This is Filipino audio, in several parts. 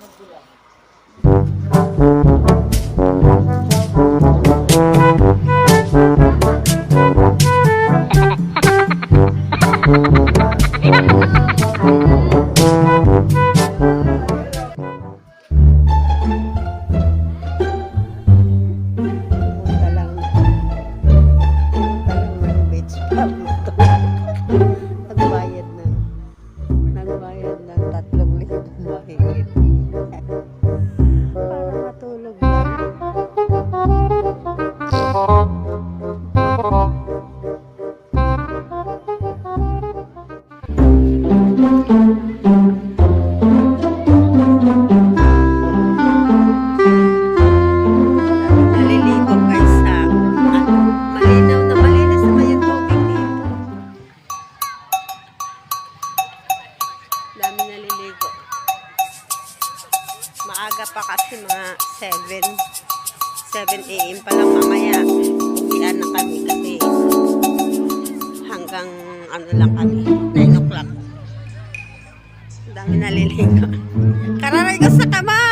Ahmadullah Maaga pa kasi mga 7 7 a.m. pa lang mamaya. Uwian na kami kasi hanggang ano lang kami 9 o'clock. Ang Dami naliligo. Kararay ko sa kama!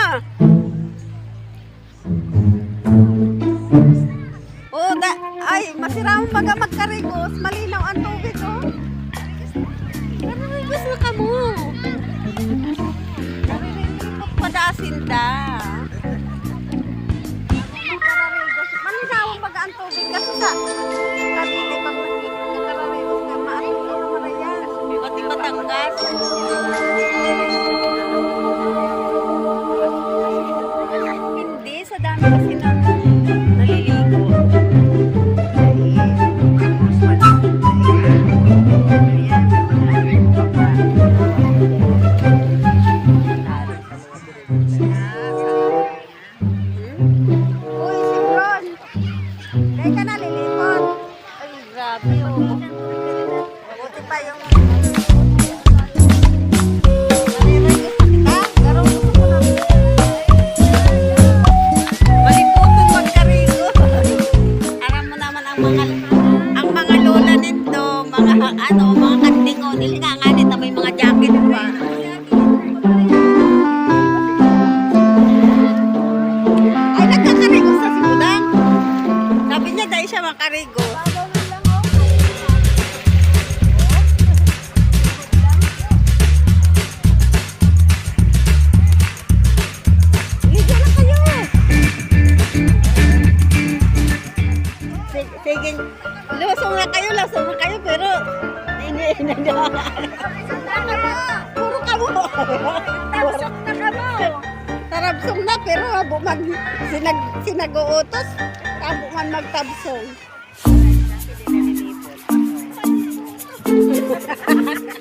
Nila nga nga nito may mga jacket pa. Ini ini Puro ka mo. Tarabsong na ka mo. Tarabsong na, pero abo mag sinag sinag-uutos, abo man magtabsong.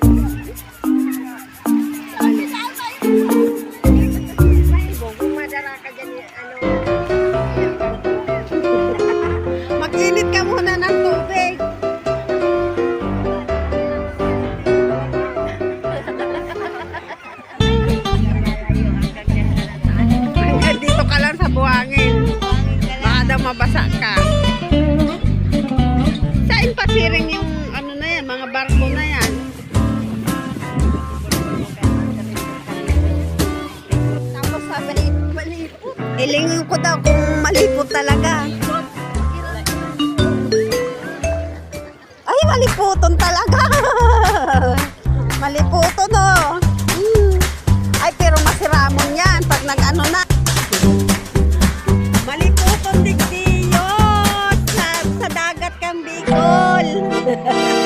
yung ano na yan, mga barko na yan? Tapos sabi, malipot. Ilingin ko daw kung malipot talaga. Ay, maliputon talaga. maliputon, oh. Bicol.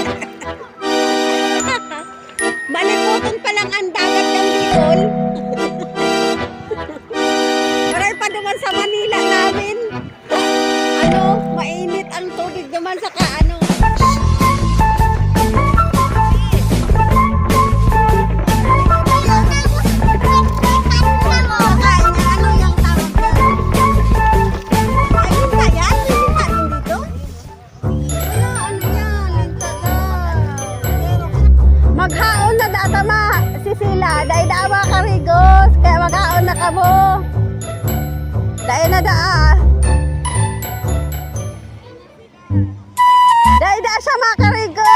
Maliputon pa lang ang dagat kang Bicol. Maray pa naman sa Manila namin. Ano, mainit ang tubig naman sa kaano. Sila. Dahil daawa ka rigos. Kaya maghaon na ka mo. Dahil na daa. Dahil daa siya makarigos. Dahil.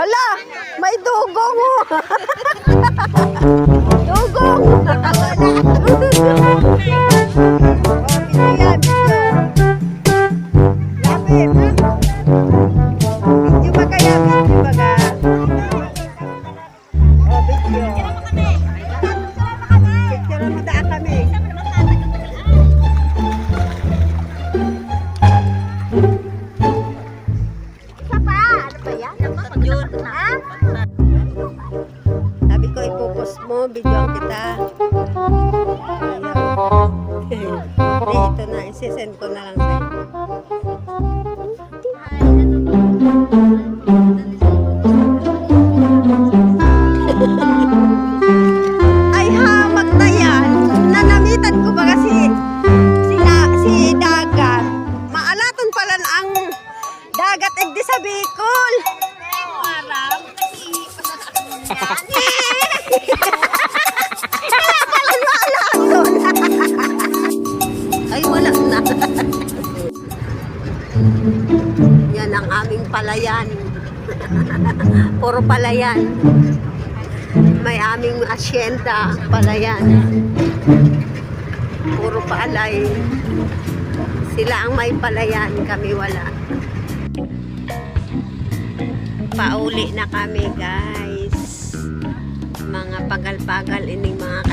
Ala, may dugong mo. dugong. ito na. Isisend ko na lang sa'yo. Ay, hamak na yan. Ko ba kasi si, si. Maalaton pala ang dagat egdi sa Bicol. Yan ang aming palayan. Puro palayan. May aming asyenda, palayan. Puro palay. Sila ang may palayan, kami wala. Pauli na kami, guys. Mga pagal-pagal ining mga